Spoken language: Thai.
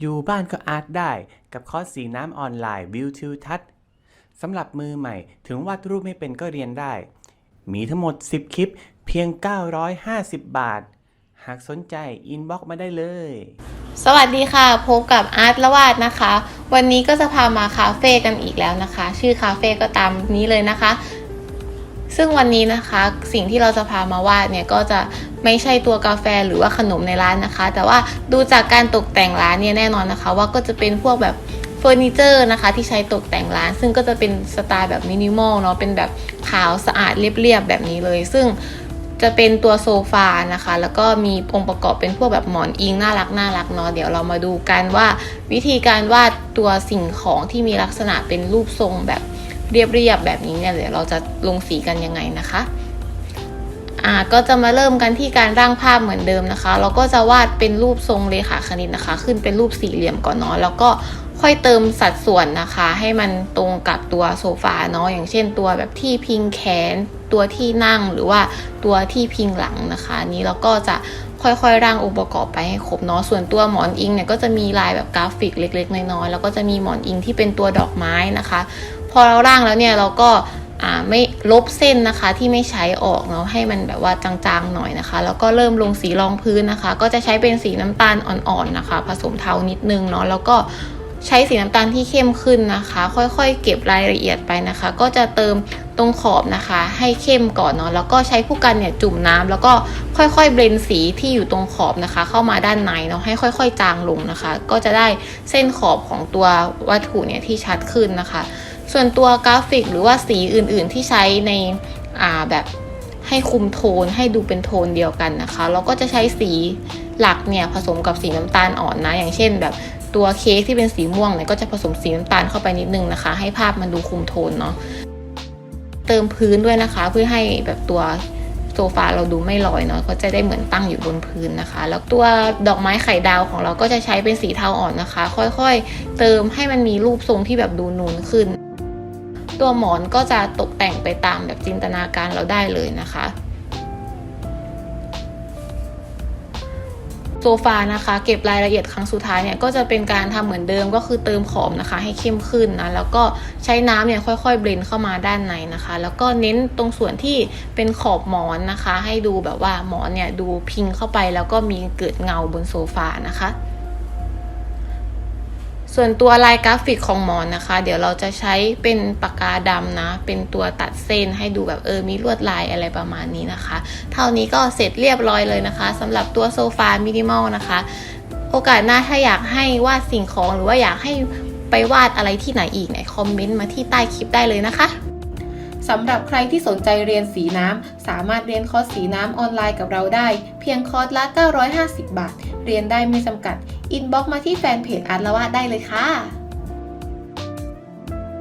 อยู่บ้านก็อาร์ตได้กับคอร์สสีน้ำออนไลน์วิวทิวทัศน์สำหรับมือใหม่ถึงวาดรูปไม่เป็นก็เรียนได้ มีทั้งหมด 10 คลิปเพียง 950 บาท หากสนใจอินบ็อกมาได้เลย สวัสดีค่ะ พบกับอาร์ตละวาดนะคะ วันนี้ก็จะพามาคาเฟ่กันอีกแล้วนะคะ ชื่อคาเฟ่ก็ตามนี้เลยนะคะ ซึ่งวันนี้นะคะสิ่งที่เราจะพามาวาดเนี่ยก็จะไม่ใช่ตัวกาแฟหรือว่าขนมในร้านนะคะ แต่ว่าดูจากการตกแต่งร้านเนี่ยแน่นอนนะคะ ว่าก็จะเป็นพวกแบบเฟอร์นิเจอร์นะคะ ที่ใช้ตกแต่งร้าน ซึ่งก็จะเป็นสไตล์แบบมินิมอลเนาะเป็นแบบขาวสะอาดเรียบๆแบบนี้เลย ซึ่งจะเป็นตัวโซฟานะคะ แล้วก็มีองค์ประกอบเป็นพวกแบบหมอนอิงน่ารักน่ารักเนาะเดี๋ยวเรามาดูกันว่าวิธีการวาดตัวสิ่งของที่มีลักษณะเป็นรูปทรงแบบ เรียบๆแบบนี้เนี่ยเดี๋ยวเราจะลงสีกันยังไงนะคะอ่าก็จะมาเริ่มกันที่การร่างภาพเหมือนเดิมนะคะ เราก็จะวาดเป็นรูปทรงเลขาคณิตนะคะ ขึ้นเป็นรูปสี่เหลี่ยมก่อนเนาะแล้วก็ค่อยเติมสัดส่วนนะคะ ให้มันตรงกับตัวโซฟาเนาะอย่างเช่นตัวแบบที่พิงแขน ตัวที่นั่งหรือว่าตัวที่พิงหลังนะคะ นี้เราก็จะค่อยๆ ร่างองค์ประกอบไปให้ครบเนาะส่วนตัวหมอนอิงเนี่ยก็จะมีลายแบบกราฟิกเล็ก ๆ น้อยๆแล้วก็จะมีหมอนอิงที่เป็นตัวดอกไม้นะคะ พอเราร่างแล้วเนี่ยเราก็อ่าไม่ลบเส้นนะคะที่ไม่ใช้ออกเนาะให้มันแบบว่าจางๆหน่อยนะคะ แล้วก็เริ่มลงสีรองพื้นนะคะ ก็จะใช้เป็นสีน้ำตาลอ่อนๆนะคะ ผสมเทานิดนึงเนาะแล้วก็ใช้สีน้ำตาลที่เข้มขึ้นนะคะ ค่อยๆ เก็บรายละเอียดไปนะคะ ก็จะเติมตรงขอบนะคะ ให้เข้มก่อนเนาะแล้วก็ใช้ผู้กันเนี่ยจุ่มน้ำแล้วก็ค่อยๆเบลนสีที่อยู่ตรงขอบนะคะ เข้ามาด้านในเนาะให้ค่อย ๆ จางลงนะคะ ก็จะได้เส้นขอบของตัววัตถุเนี่ยที่ชัดขึ้นนะคะ ส่วนตัวกราฟิกหรือว่าสีอื่นๆที่ใช้ในแบบให้คุมโทนให้ดูเป็นโทนเดียวกันนะคะเราก็จะใช้สีหลักเนี่ยผสมกับสีน้ำตาลอ่อนนะ อย่างเช่นแบบตัวเค้กที่เป็นสีม่วงเนี่ยก็จะผสมสีน้ำตาลเข้าไปนิดนึงนะคะ ให้ภาพมันดูคุมโทนเนาะเติมพื้นด้วยนะคะเพื่อให้แบบตัวโซฟาเราดูไม่ลอยเนาะก็จะได้เหมือนตั้งอยู่บนพื้นนะคะ แล้วตัวดอกไม้ไข่ดาวของเราก็จะใช้เป็นสีเทาอ่อนนะคะ ค่อยๆ เติมให้มันมีรูปทรงที่แบบดูนูนขึ้น ตัวหมอนก็จะตกแต่งไปตามแบบจินตนาการเราได้เลยนะคะโซฟานะคะเก็บรายละเอียดครั้งสุดท้ายเนี่ยก็จะเป็นการทำเหมือนเดิมก็คือเติมขอบนะคะ ให้เข้มขึ้นนะแล้วก็ใช้น้ำเนี่ยค่อยๆเบลนเข้ามาด้านในนะคะ แล้วก็เน้นตรงส่วนที่เป็นขอบหมอนนะคะ ให้ดูแบบว่าหมอนเนี่ยดูพิงเข้าไปแล้วก็มีเกิดเงาบนโซฟานะคะ ส่วนตัวลายกราฟิกของหมอนนะคะ เดี๋ยวเราจะใช้เป็นปากกาดำนะ เป็นตัวตัดเส้นให้ดูแบบเออมีลวดลายอะไรประมาณนี้นะคะ เท่านี้ก็เสร็จเรียบร้อยเลยนะคะสำหรับตัวโซฟามินิมอลนะคะ โอกาสหน้าถ้าอยากให้วาดสิ่งของหรือว่าอยากให้ไปวาดอะไรที่ไหนอีกเนี่ยคอมเมนต์มาที่ใต้คลิปได้เลยนะคะสำหรับใครที่สนใจเรียนสีน้ำ สามารถเรียนคอร์สสีน้ำออนไลน์กับเราได้ เพียงคอร์สละ 950 บาท เรียนได้ไม่จำกัด อินบ็อกมาที่แฟนเพจอาร์ตละวาดได้เลยค่ะ